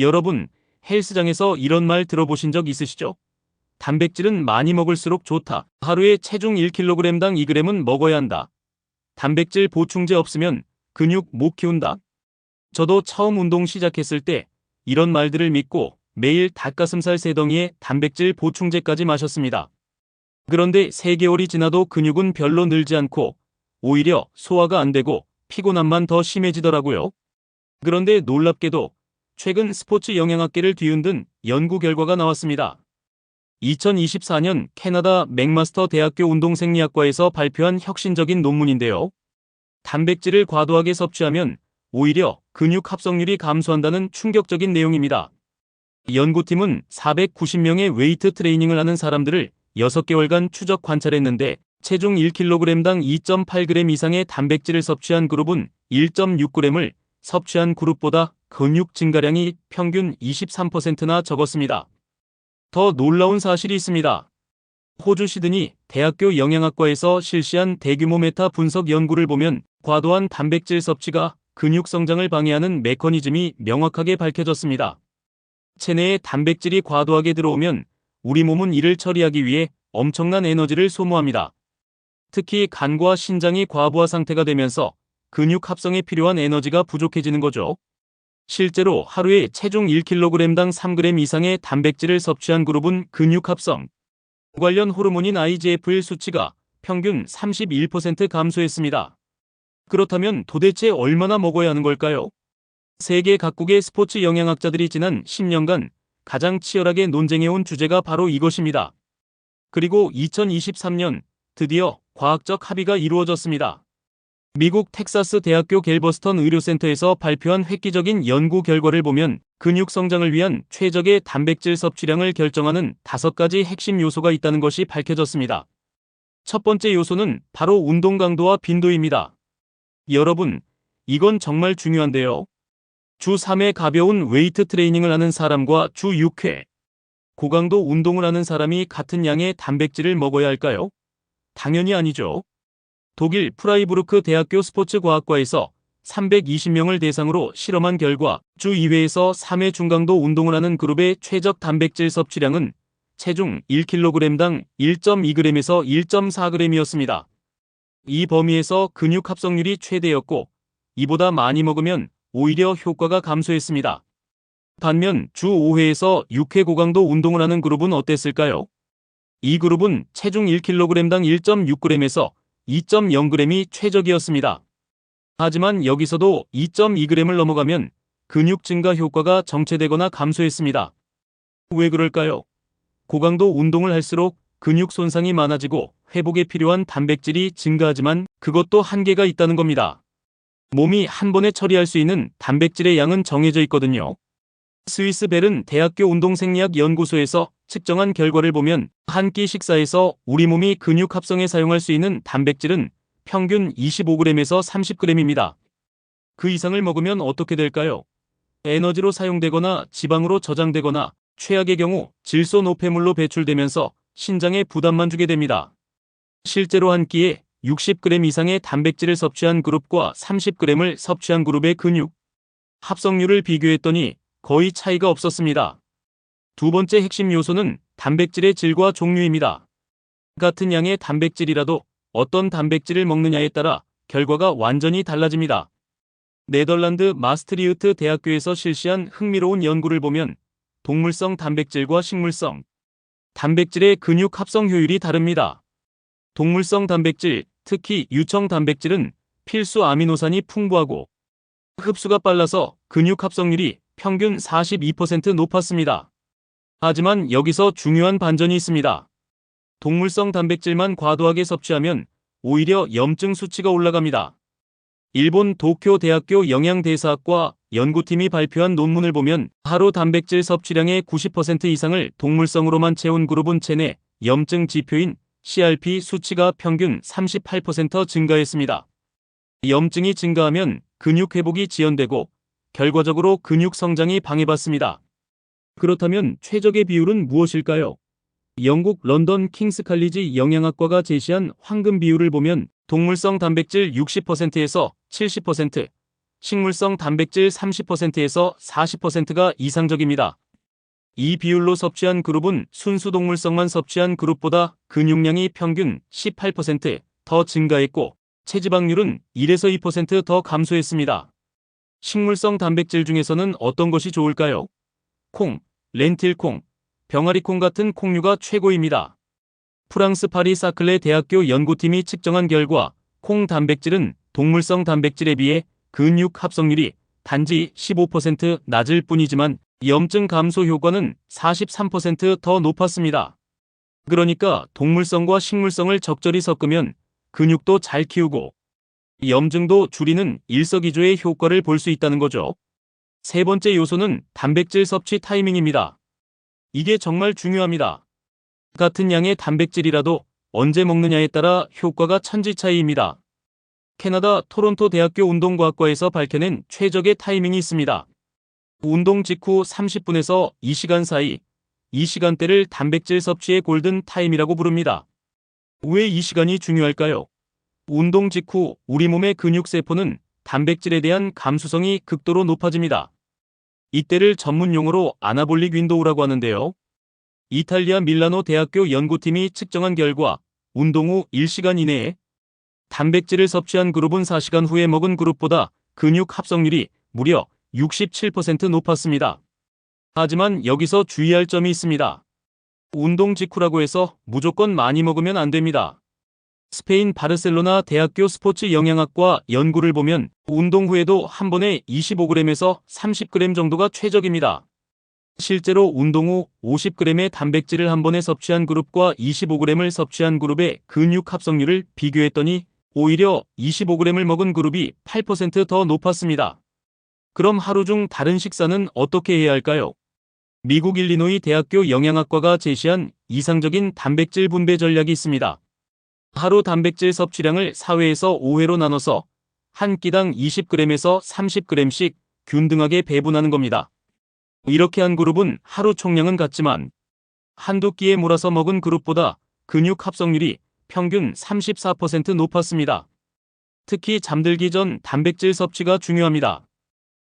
여러분, 헬스장에서 이런 말 들어보신 적 있으시죠? 단백질은 많이 먹을수록 좋다. 하루에 체중 1kg당 2g은 먹어야 한다. 단백질 보충제 없으면 근육 못 키운다. 저도 처음 운동 시작했을 때 이런 말들을 믿고 매일 닭가슴살 3덩이에 단백질 보충제까지 마셨습니다. 그런데 3개월이 지나도 근육은 별로 늘지 않고 오히려 소화가 안 되고 피곤함만 더 심해지더라고요. 그런데 놀랍게도 최근 스포츠 영양학계를 뒤흔든 연구 결과가 나왔습니다. 2024년 캐나다 맥마스터 대학교 운동생리학과에서 발표한 혁신적인 논문인데요. 단백질을 과도하게 섭취하면 오히려 근육 합성률이 감소한다는 충격적인 내용입니다. 연구팀은 490명의 웨이트 트레이닝을 하는 사람들을 6개월간 추적 관찰했는데 체중 1kg당 2.8g 이상의 단백질을 섭취한 그룹은 1.6g을 섭취한 그룹보다 근육 증가량이 평균 23%나 적었습니다. 더 놀라운 사실이 있습니다. 호주 시드니 대학교 영양학과에서 실시한 대규모 메타 분석 연구를 보면 과도한 단백질 섭취가 근육 성장을 방해하는 메커니즘이 명확하게 밝혀졌습니다. 체내에 단백질이 과도하게 들어오면 우리 몸은 이를 처리하기 위해 엄청난 에너지를 소모합니다. 특히 간과 신장이 과부하 상태가 되면서 근육 합성에 필요한 에너지가 부족해지는 거죠. 실제로 하루에 체중 1kg당 3g 이상의 단백질을 섭취한 그룹은 근육 합성 관련 호르몬인 IGF-1 수치가 평균 31% 감소했습니다. 그렇다면 도대체 얼마나 먹어야 하는 걸까요? 세계 각국의 스포츠 영양학자들이 지난 10년간 가장 치열하게 논쟁해온 주제가 바로 이것입니다. 그리고 2023년 드디어 과학적 합의가 이루어졌습니다. 미국 텍사스 대학교 갤버스턴 의료센터에서 발표한 획기적인 연구 결과를 보면 근육 성장을 위한 최적의 단백질 섭취량을 결정하는 다섯 가지 핵심 요소가 있다는 것이 밝혀졌습니다. 첫 번째 요소는 바로 운동 강도와 빈도입니다. 여러분, 이건 정말 중요한데요. 주 3회 가벼운 웨이트 트레이닝을 하는 사람과 주 6회 고강도 운동을 하는 사람이 같은 양의 단백질을 먹어야 할까요? 당연히 아니죠. 독일 프라이부르크 대학교 스포츠과학과에서 320명을 대상으로 실험한 결과 주 2회에서 3회 중강도 운동을 하는 그룹의 최적 단백질 섭취량은 체중 1kg당 1.2g에서 1.4g이었습니다. 이 범위에서 근육 합성률이 최대였고 이보다 많이 먹으면 오히려 효과가 감소했습니다. 반면 주 5회에서 6회 고강도 운동을 하는 그룹은 어땠을까요? 이 그룹은 체중 1kg당 1.6g에서 2.0g이 최적이었습니다. 하지만 여기서도 2.2g을 넘어가면 근육 증가 효과가 정체되거나 감소했습니다. 왜 그럴까요? 고강도 운동을 할수록 근육 손상이 많아지고 회복에 필요한 단백질이 증가하지만 그것도 한계가 있다는 겁니다. 몸이 한 번에 처리할 수 있는 단백질의 양은 정해져 있거든요. 스위스 벨은 대학교 운동생리학 연구소에서 측정한 결과를 보면 한 끼 식사에서 우리 몸이 근육 합성에 사용할 수 있는 단백질은 평균 25g에서 30g입니다. 그 이상을 먹으면 어떻게 될까요? 에너지로 사용되거나 지방으로 저장되거나 최악의 경우 질소 노폐물로 배출되면서 신장에 부담만 주게 됩니다. 실제로 한 끼에 60g 이상의 단백질을 섭취한 그룹과 30g을 섭취한 그룹의 근육 합성률을 비교했더니 거의 차이가 없었습니다. 두 번째 핵심 요소는 단백질의 질과 종류입니다. 같은 양의 단백질이라도 어떤 단백질을 먹느냐에 따라 결과가 완전히 달라집니다. 네덜란드 마스트리우트 대학교에서 실시한 흥미로운 연구를 보면 동물성 단백질과 식물성 단백질의 근육 합성 효율이 다릅니다. 동물성 단백질, 특히 유청 단백질은 필수 아미노산이 풍부하고 흡수가 빨라서 근육 합성률이 평균 42% 높았습니다. 하지만 여기서 중요한 반전이 있습니다. 동물성 단백질만 과도하게 섭취하면 오히려 염증 수치가 올라갑니다. 일본 도쿄 대학교 영양대사학과 연구팀이 발표한 논문을 보면 하루 단백질 섭취량의 90% 이상을 동물성으로만 채운 그룹은 체내 염증 지표인 CRP 수치가 평균 38% 증가했습니다. 염증이 증가하면 근육 회복이 지연되고 결과적으로 근육 성장이 방해받습니다. 그렇다면 최적의 비율은 무엇일까요? 영국 런던 킹스 칼리지 영양학과가 제시한 황금 비율을 보면 동물성 단백질 60%에서 70%, 식물성 단백질 30%에서 40%가 이상적입니다. 이 비율로 섭취한 그룹은 순수 동물성만 섭취한 그룹보다 근육량이 평균 18%더 증가했고 체지방률은 1에서 2%더 감소했습니다. 식물성 단백질 중에서는 어떤 것이 좋을까요? 콩, 렌틸콩, 병아리콩 같은 콩류가 최고입니다. 프랑스 파리 사클레 대학교 연구팀이 측정한 결과 콩 단백질은 동물성 단백질에 비해 근육 합성률이 단지 15% 낮을 뿐이지만 염증 감소 효과는 43%더 높았습니다. 그러니까 동물성과 식물성을 적절히 섞으면 근육도 잘 키우고 염증도 줄이는 일석이조의 효과를 볼 수 있다는 거죠. 세 번째 요소는 단백질 섭취 타이밍입니다. 이게 정말 중요합니다. 같은 양의 단백질이라도 언제 먹느냐에 따라 효과가 천지 차이입니다. 캐나다 토론토 대학교 운동과학과에서 밝혀낸 최적의 타이밍이 있습니다. 운동 직후 30분에서 2시간 사이, 이 시간대를 단백질 섭취의 골든 타임이라고 부릅니다. 왜 이 시간이 중요할까요? 운동 직후 우리 몸의 근육세포는 단백질에 대한 감수성이 극도로 높아집니다. 이때를 전문 용어로 아나볼릭 윈도우라고 하는데요. 이탈리아 밀라노 대학교 연구팀이 측정한 결과 운동 후 1시간 이내에 단백질을 섭취한 그룹은 4시간 후에 먹은 그룹보다 근육 합성률이 무려 67% 높았습니다. 하지만 여기서 주의할 점이 있습니다. 운동 직후라고 해서 무조건 많이 먹으면 안 됩니다. 스페인 바르셀로나 대학교 스포츠 영양학과 연구를 보면 운동 후에도 한 번에 25g에서 30g 정도가 최적입니다. 실제로 운동 후 50g의 단백질을 한 번에 섭취한 그룹과 25g을 섭취한 그룹의 근육 합성률을 비교했더니 오히려 25g을 먹은 그룹이 8%더 높았습니다. 그럼 하루 중 다른 식사는 어떻게 해야 할까요? 미국 일리노이 대학교 영양학과가 제시한 이상적인 단백질 분배 전략이 있습니다. 하루 단백질 섭취량을 4회에서 5회로 나눠서 한 끼당 20g에서 30g씩 균등하게 배분하는 겁니다. 이렇게 한 그룹은 하루 총량은 같지만 한두 끼에 몰아서 먹은 그룹보다 근육 합성률이 평균 34% 높았습니다. 특히 잠들기 전 단백질 섭취가 중요합니다.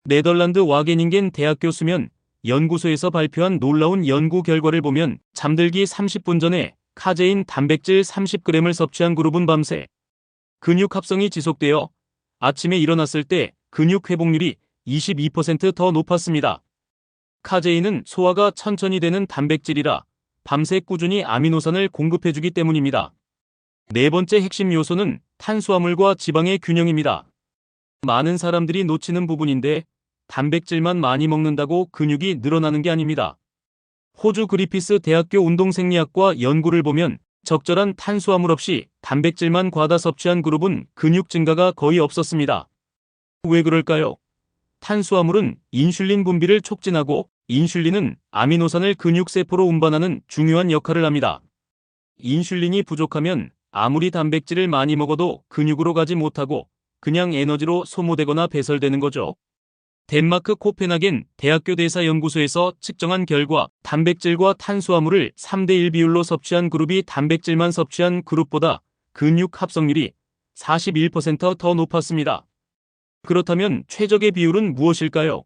네덜란드 와게닝겐 대학 교 수면 연구소에서 발표한 놀라운 연구 결과를 보면 잠들기 30분 전에 카제인 단백질 30g을 섭취한 그룹은 밤새 근육 합성이 지속되어 아침에 일어났을 때 근육 회복률이 22%더 높았습니다. 카제인은 소화가 천천히 되는 단백질이라 밤새 꾸준히 아미노산을 공급해주기 때문입니다. 네 번째 핵심 요소는 탄수화물과 지방의 균형입니다. 많은 사람들이 놓치는 부분인데 단백질만 많이 먹는다고 근육이 늘어나는 게 아닙니다. 호주 그리피스 대학교 운동생리학과 연구를 보면 적절한 탄수화물 없이 단백질만 과다 섭취한 그룹은 근육 증가가 거의 없었습니다. 왜 그럴까요? 탄수화물은 인슐린 분비를 촉진하고 인슐린은 아미노산을 근육세포로 운반하는 중요한 역할을 합니다. 인슐린이 부족하면 아무리 단백질을 많이 먹어도 근육으로 가지 못하고 그냥 에너지로 소모되거나 배설되는 거죠. 덴마크 코펜하겐 대학교 대사연구소에서 측정한 결과 단백질과 탄수화물을 3대1 비율로 섭취한 그룹이 단백질만 섭취한 그룹보다 근육 합성률이 41%더 높았습니다. 그렇다면 최적의 비율은 무엇일까요?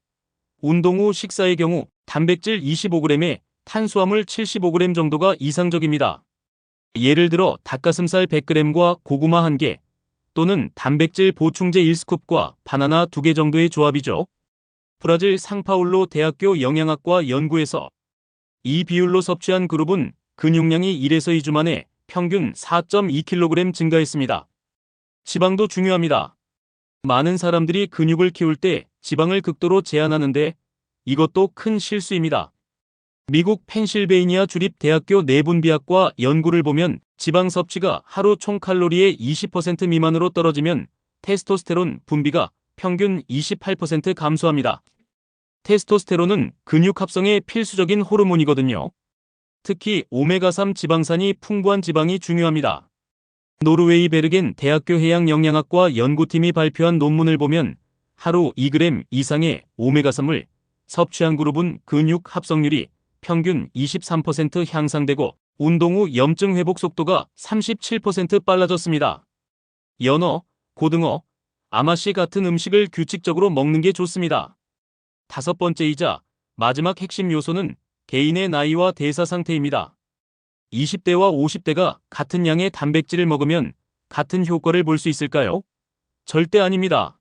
운동 후 식사의 경우 단백질 25g에 탄수화물 75g 정도가 이상적입니다. 예를 들어 닭가슴살 100g과 고구마 1개 또는 단백질 보충제 1스쿱과 바나나 2개 정도의 조합이죠. 브라질 상파울로 대학교 영양학과 연구에서 이 비율로 섭취한 그룹은 근육량이 1에서 2주 만에 평균 4.2kg 증가했습니다. 지방도 중요합니다. 많은 사람들이 근육을 키울 때 지방을 극도로 제한하는데 이것도 큰 실수입니다. 미국 펜실베이니아 주립 대학교 내분비학과 연구를 보면 지방 섭취가 하루 총 칼로리의 20% 미만으로 떨어지면 테스토스테론 분비가 평균 28% 감소합니다. 테스토스테론은 근육 합성에 필수적인 호르몬이거든요. 특히 오메가3 지방산이 풍부한 지방이 중요합니다. 노르웨이 베르겐 대학교 해양영양학과 연구팀이 발표한 논문을 보면 하루 2g 이상의 오메가3을 섭취한 그룹은 근육 합성률이 평균 23% 향상되고 운동 후 염증 회복 속도가 37% 빨라졌습니다. 연어, 고등어, 아마씨 같은 음식을 규칙적으로 먹는 게 좋습니다. 다섯 번째이자 마지막 핵심 요소는 개인의 나이와 대사 상태입니다. 20대와 50대가 같은 양의 단백질을 먹으면 같은 효과를 볼 수 있을까요? 절대 아닙니다.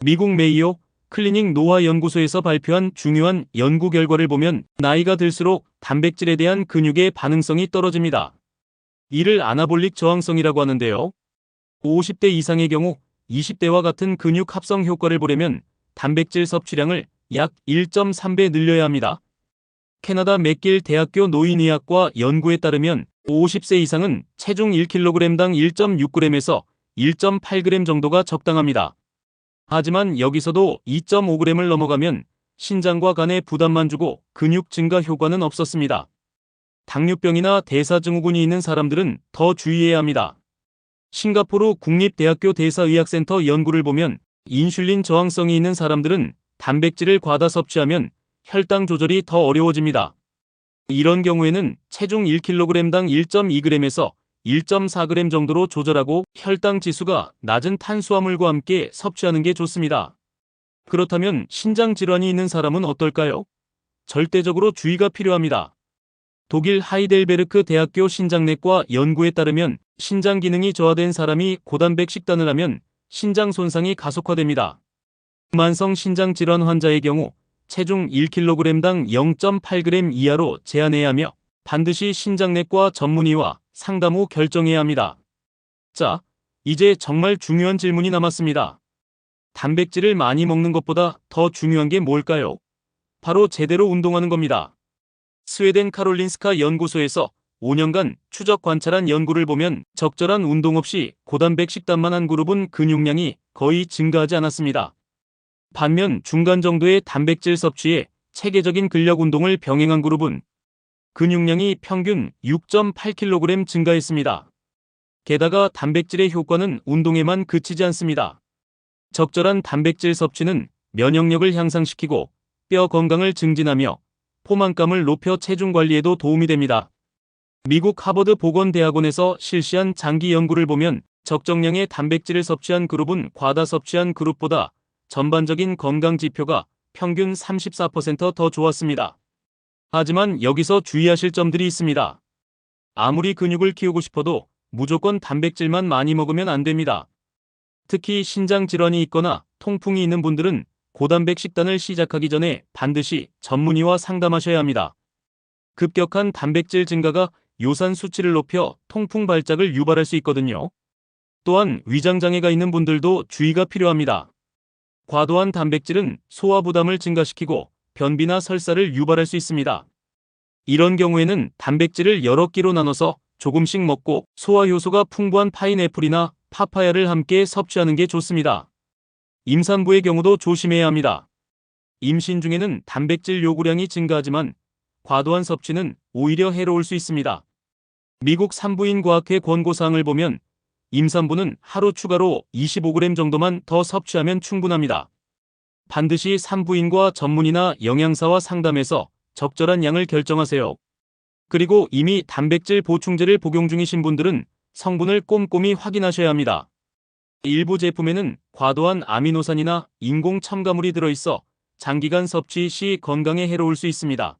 미국 메이오 클리닉 노화 연구소에서 발표한 중요한 연구 결과를 보면 나이가 들수록 단백질에 대한 근육의 반응성이 떨어집니다. 이를 아나볼릭 저항성이라고 하는데요. 50대 이상의 경우 20대와 같은 근육 합성 효과를 보려면 단백질 섭취량을 약 1.3배 늘려야 합니다. 캐나다 맥길 대학교 노인의학과 연구에 따르면 50세 이상은 체중 1kg당 1.6g에서 1.8g 정도가 적당합니다. 하지만 여기서도 2.5g을 넘어가면 신장과 간에 부담만 주고 근육 증가 효과는 없었습니다. 당뇨병이나 대사증후군이 있는 사람들은 더 주의해야 합니다. 싱가포르 국립대학교 대사의학센터 연구를 보면 인슐린 저항성이 있는 사람들은 단백질을 과다 섭취하면 혈당 조절이 더 어려워집니다. 이런 경우에는 체중 1kg당 1.2g에서 1.4g 정도로 조절하고 혈당 지수가 낮은 탄수화물과 함께 섭취하는 게 좋습니다. 그렇다면 신장 질환이 있는 사람은 어떨까요? 절대적으로 주의가 필요합니다. 독일 하이델베르크 대학교 신장내과 연구에 따르면 신장 기능이 저하된 사람이 고단백 식단을 하면 신장 손상이 가속화됩니다. 만성 신장 질환 환자의 경우 체중 1kg당 0.8g 이하로 제한해야 하며 반드시 신장내과 전문의와 상담 후 결정해야 합니다. 자, 이제 정말 중요한 질문이 남았습니다. 단백질을 많이 먹는 것보다 더 중요한 게 뭘까요? 바로 제대로 운동하는 겁니다. 스웨덴 카롤린스카 연구소에서 5년간 추적 관찰한 연구를 보면 적절한 운동 없이 고단백 식단만 한 그룹은 근육량이 거의 증가하지 않았습니다. 반면 중간 정도의 단백질 섭취에 체계적인 근력 운동을 병행한 그룹은 근육량이 평균 6.8kg 증가했습니다. 게다가 단백질의 효과는 운동에만 그치지 않습니다. 적절한 단백질 섭취는 면역력을 향상시키고 뼈 건강을 증진하며 포만감을 높여 체중 관리에도 도움이 됩니다. 미국 하버드 보건대학원에서 실시한 장기 연구를 보면 적정량의 단백질을 섭취한 그룹은 과다 섭취한 그룹보다 전반적인 건강 지표가 평균 34%더 좋았습니다. 하지만 여기서 주의하실 점들이 있습니다. 아무리 근육을 키우고 싶어도 무조건 단백질만 많이 먹으면 안 됩니다. 특히 신장 질환이 있거나 통풍이 있는 분들은 고단백 식단을 시작하기 전에 반드시 전문의와 상담하셔야 합니다. 급격한 단백질 증가가 요산 수치를 높여 통풍 발작을 유발할 수 있거든요. 또한 위장장애가 있는 분들도 주의가 필요합니다. 과도한 단백질은 소화 부담을 증가시키고 변비나 설사를 유발할 수 있습니다. 이런 경우에는 단백질을 여러 끼로 나눠서 조금씩 먹고 소화 효소가 풍부한 파인애플이나 파파야를 함께 섭취하는 게 좋습니다. 임산부의 경우도 조심해야 합니다. 임신 중에는 단백질 요구량이 증가하지만 과도한 섭취는 오히려 해로울 수 있습니다. 미국 산부인과학회 권고사항을 보면 임산부는 하루 추가로 25g 정도만 더 섭취하면 충분합니다. 반드시 산부인과 전문의나 영양사와 상담해서 적절한 양을 결정하세요. 그리고 이미 단백질 보충제를 복용 중이신 분들은 성분을 꼼꼼히 확인하셔야 합니다. 일부 제품에는 과도한 아미노산이나 인공 첨가물이 들어있어 장기간 섭취 시 건강에 해로울 수 있습니다.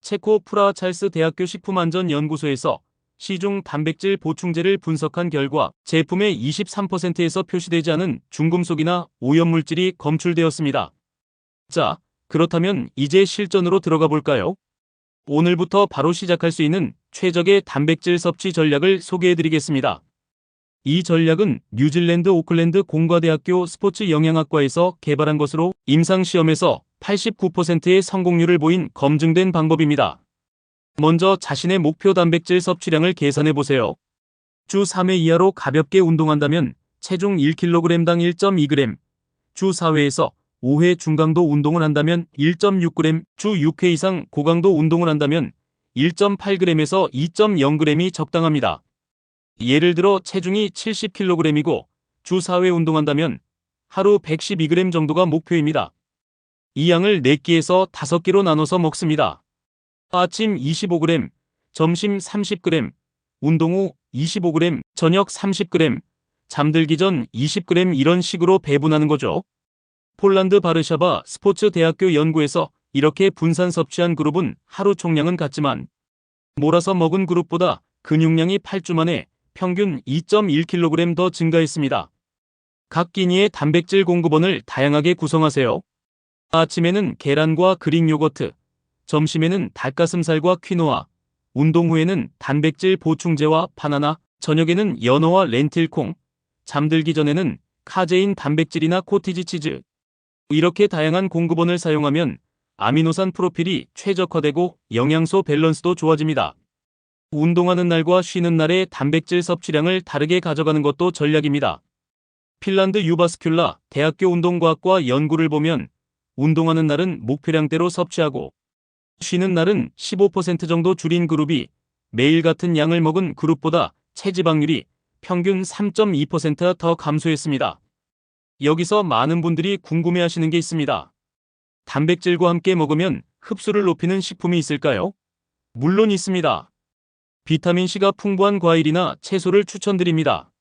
체코 프라 찰스 대학교 식품안전연구소에서 시중 단백질 보충제를 분석한 결과 제품의 23%에서 표시되지 않은 중금속이나 오염물질이 검출되었습니다. 자, 그렇다면 이제 실전으로 들어가 볼까요? 오늘부터 바로 시작할 수 있는 최적의 단백질 섭취 전략을 소개해 드리겠습니다. 이 전략은 뉴질랜드 오클랜드 공과대학교 스포츠 영양학과에서 개발한 것으로 임상시험에서 89%의 성공률을 보인 검증된 방법입니다. 먼저 자신의 목표 단백질 섭취량을 계산해 보세요. 주 3회 이하로 가볍게 운동한다면 체중 1kg당 1.2g, 주 4회에서 5회 중강도 운동을 한다면 1.6g, 주 6회 이상 고강도 운동을 한다면 1.8g에서 2.0g이 적당합니다. 예를 들어 체중이 70kg이고 주 4회 운동한다면 하루 112g 정도가 목표입니다. 이 양을 4끼에서 5끼로 나눠서 먹습니다. 아침 25g, 점심 30g, 운동 후 25g, 저녁 30g, 잠들기 전 20g 이런 식으로 배분하는 거죠. 폴란드 바르샤바 스포츠 대학교 연구에서 이렇게 분산 섭취한 그룹은 하루 총량은 같지만 몰아서 먹은 그룹보다 근육량이 8주 만에 평균 2.1kg 더 증가했습니다. 각 끼니의 단백질 공급원을 다양하게 구성하세요. 아침에는 계란과 그릭 요거트, 점심에는 닭가슴살과 퀴노아, 운동 후에는 단백질 보충제와 바나나, 저녁에는 연어와 렌틸콩, 잠들기 전에는 카제인 단백질이나 코티지 치즈. 이렇게 다양한 공급원을 사용하면 아미노산 프로필이 최적화되고 영양소 밸런스도 좋아집니다. 운동하는 날과 쉬는 날의 단백질 섭취량을 다르게 가져가는 것도 전략입니다. 핀란드 유바스큘라 대학교 운동과학과 연구를 보면 운동하는 날은 목표량대로 섭취하고 쉬는 날은 15% 정도 줄인 그룹이 매일 같은 양을 먹은 그룹보다 체지방률이 평균 3.2%더 감소했습니다. 여기서 많은 분들이 궁금해하시는 게 있습니다. 단백질과 함께 먹으면 흡수를 높이는 식품이 있을까요? 물론 있습니다. 비타민C가 풍부한 과일이나 채소를 추천드립니다.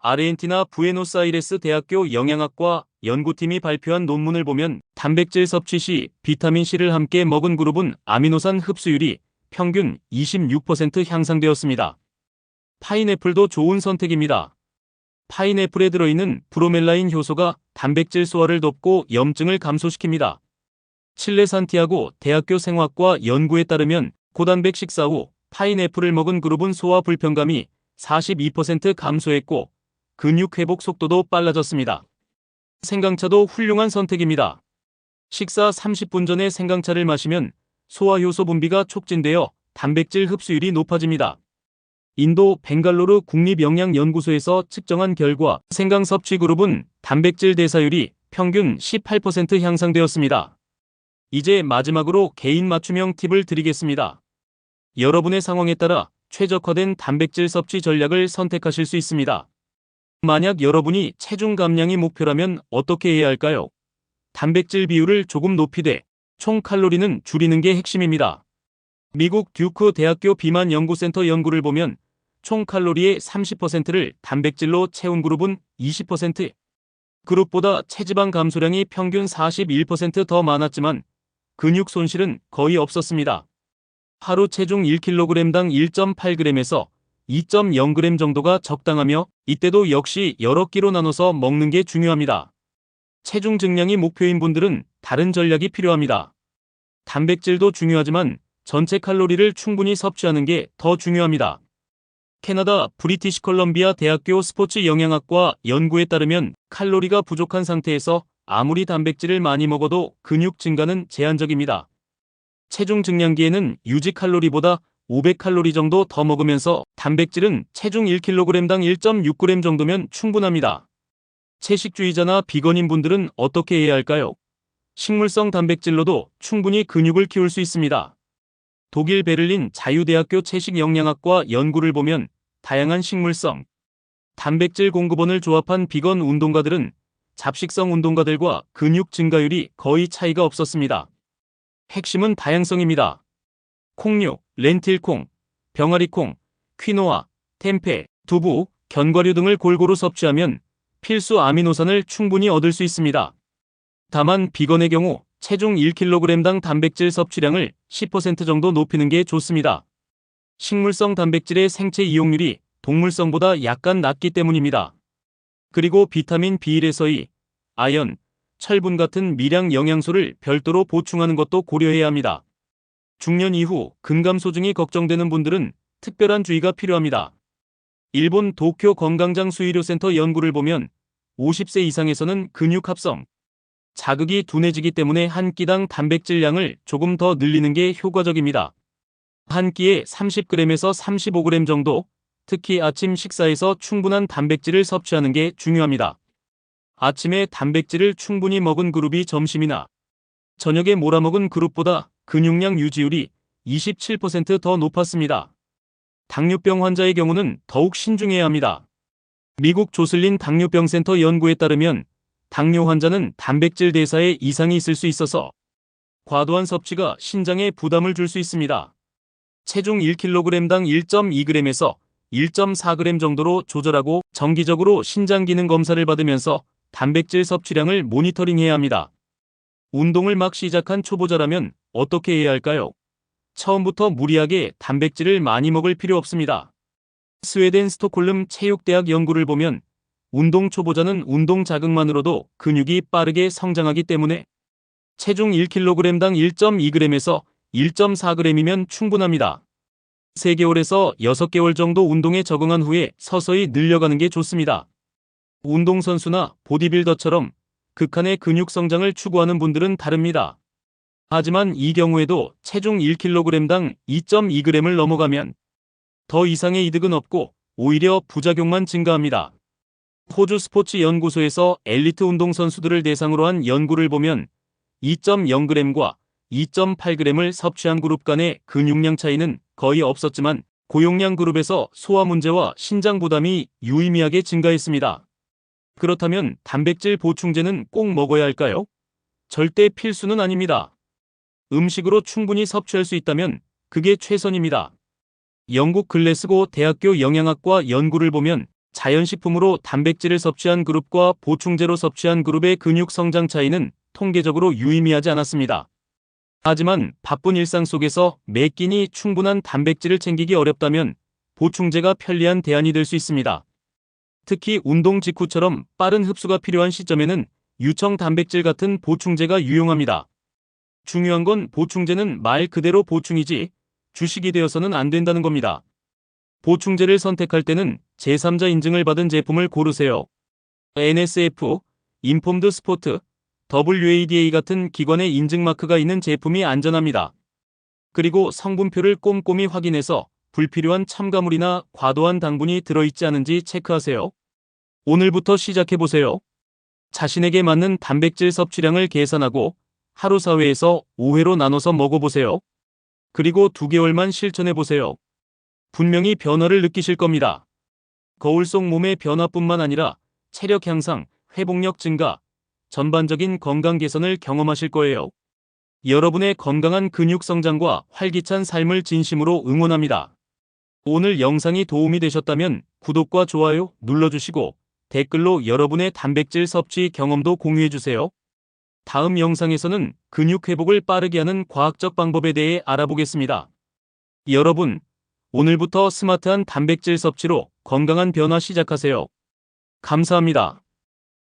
아르헨티나 부에노스아이레스 대학교 영양학과 연구팀이 발표한 논문을 보면 단백질 섭취 시 비타민C를 함께 먹은 그룹은 아미노산 흡수율이 평균 26% 향상되었습니다. 파인애플도 좋은 선택입니다. 파인애플에 들어있는 브로멜라인 효소가 단백질 소화를 돕고 염증을 감소시킵니다. 칠레 산티아고 대학교 생화학과 연구에 따르면 고단백 식사 후 파인애플을 먹은 그룹은 소화 불편감이 42% 감소했고 근육 회복 속도도 빨라졌습니다. 생강차도 훌륭한 선택입니다. 식사 30분 전에 생강차를 마시면 소화효소 분비가 촉진되어 단백질 흡수율이 높아집니다. 인도 벵갈로르 국립영양연구소에서 측정한 결과 생강 섭취 그룹은 단백질 대사율이 평균 18% 향상되었습니다. 이제 마지막으로 개인 맞춤형 팁을 드리겠습니다. 여러분의 상황에 따라 최적화된 단백질 섭취 전략을 선택하실 수 있습니다. 만약 여러분이 체중 감량이 목표라면 어떻게 해야 할까요? 단백질 비율을 조금 높이되 총 칼로리는 줄이는 게 핵심입니다. 미국 듀크 대학교 비만 연구센터 연구를 보면 총 칼로리의 30%를 단백질로 채운 그룹은 20%, 그룹보다 체지방 감소량이 평균 41%더 많았지만 근육 손실은 거의 없었습니다. 하루 체중 1kg당 1.8g에서 2.0g 정도가 적당하며 이때도 역시 여러 끼로 나눠서 먹는 게 중요합니다. 체중 증량이 목표인 분들은 다른 전략이 필요합니다. 단백질도 중요하지만 전체 칼로리를 충분히 섭취하는 게 더 중요합니다. 캐나다 브리티시 컬럼비아 대학교 스포츠 영양학과 연구에 따르면 칼로리가 부족한 상태에서 아무리 단백질을 많이 먹어도 근육 증가는 제한적입니다. 체중 증량기에는 유지 칼로리보다 500칼로리 정도 더 먹으면서 단백질은 체중 1kg당 1.6g 정도면 충분합니다. 채식주의자나 비건인 분들은 어떻게 해야 할까요? 식물성 단백질로도 충분히 근육을 키울 수 있습니다. 독일 베를린 자유대학교 채식영양학과 연구를 보면 다양한 식물성 단백질 공급원을 조합한 비건 운동가들은 잡식성 운동가들과 근육 증가율이 거의 차이가 없었습니다. 핵심은 다양성입니다. 콩류, 렌틸콩, 병아리콩, 퀴노아, 템페, 두부, 견과류 등을 골고루 섭취하면 필수 아미노산을 충분히 얻을 수 있습니다. 다만 비건의 경우 체중 1kg당 단백질 섭취량을 10% 정도 높이는 게 좋습니다. 식물성 단백질의 생체 이용률이 동물성보다 약간 낮기 때문입니다. 그리고 비타민 B1에서 이, 아연, 철분 같은 미량 영양소를 별도로 보충하는 것도 고려해야 합니다. 중년 이후 근감 소증이 걱정되는 분들은 특별한 주의가 필요합니다. 일본 도쿄 건강장 수의료센터 연구를 보면 50세 이상에서는 근육 합성, 자극이 둔해지기 때문에 한 끼당 단백질 양을 조금 더 늘리는 게 효과적입니다. 한 끼에 30g에서 35g 정도, 특히 아침 식사에서 충분한 단백질을 섭취하는 게 중요합니다. 아침에 단백질을 충분히 먹은 그룹이 점심이나 저녁에 몰아먹은 그룹보다 근육량 유지율이 27%더 높았습니다. 당뇨병 환자의 경우는 더욱 신중해야 합니다. 미국 조슬린 당뇨병센터 연구에 따르면 당뇨 환자는 단백질 대사에 이상이 있을 수 있어서 과도한 섭취가 신장에 부담을 줄 수 있습니다. 체중 1kg당 1.2g에서 1.4g 정도로 조절하고 정기적으로 신장 기능 검사를 받으면서 단백질 섭취량을 모니터링해야 합니다. 운동을 막 시작한 초보자라면 어떻게 해야 할까요? 처음부터 무리하게 단백질을 많이 먹을 필요 없습니다. 스웨덴 스톡홀름 체육대학 연구를 보면 운동 초보자는 운동 자극만으로도 근육이 빠르게 성장하기 때문에 체중 1kg당 1.2g에서 1.4g이면 충분합니다. 3개월에서 6개월 정도 운동에 적응한 후에 서서히 늘려가는 게 좋습니다. 운동선수나 보디빌더처럼 극한의 근육 성장을 추구하는 분들은 다릅니다. 하지만 이 경우에도 체중 1kg당 2.2g을 넘어가면 더 이상의 이득은 없고 오히려 부작용만 증가합니다. 호주 스포츠 연구소에서 엘리트 운동선수들을 대상으로 한 연구를 보면 2.0g과 2.8g을 섭취한 그룹 간의 근육량 차이는 거의 없었지만 고용량 그룹에서 소화 문제와 신장 부담이 유의미하게 증가했습니다. 그렇다면 단백질 보충제는 꼭 먹어야 할까요? 절대 필수는 아닙니다. 음식으로 충분히 섭취할 수 있다면 그게 최선입니다. 영국 글래스고 대학교 영양학과 연구를 보면 자연식품으로 단백질을 섭취한 그룹과 보충제로 섭취한 그룹의 근육 성장 차이는 통계적으로 유의미하지 않았습니다. 하지만 바쁜 일상 속에서 매 끼니 충분한 단백질을 챙기기 어렵다면 보충제가 편리한 대안이 될 수 있습니다. 특히 운동 직후처럼 빠른 흡수가 필요한 시점에는 유청 단백질 같은 보충제가 유용합니다. 중요한 건 보충제는 말 그대로 보충이지 주식이 되어서는 안 된다는 겁니다. 보충제를 선택할 때는 제3자 인증을 받은 제품을 고르세요. NSF, 인폼드 스포트, WADA 같은 기관의 인증 마크가 있는 제품이 안전합니다. 그리고 성분표를 꼼꼼히 확인해서 불필요한 첨가물이나 과도한 당분이 들어있지 않은지 체크하세요. 오늘부터 시작해보세요. 자신에게 맞는 단백질 섭취량을 계산하고 하루 4회에서 5회로 나눠서 먹어보세요. 그리고 2개월만 실천해보세요. 분명히 변화를 느끼실 겁니다. 거울 속 몸의 변화뿐만 아니라 체력 향상, 회복력 증가, 전반적인 건강 개선을 경험하실 거예요. 여러분의 건강한 근육 성장과 활기찬 삶을 진심으로 응원합니다. 오늘 영상이 도움이 되셨다면 구독과 좋아요 눌러주시고 댓글로 여러분의 단백질 섭취 경험도 공유해주세요. 다음 영상에서는 근육 회복을 빠르게 하는 과학적 방법에 대해 알아보겠습니다. 여러분, 오늘부터 스마트한 단백질 섭취로 건강한 변화 시작하세요. 감사합니다.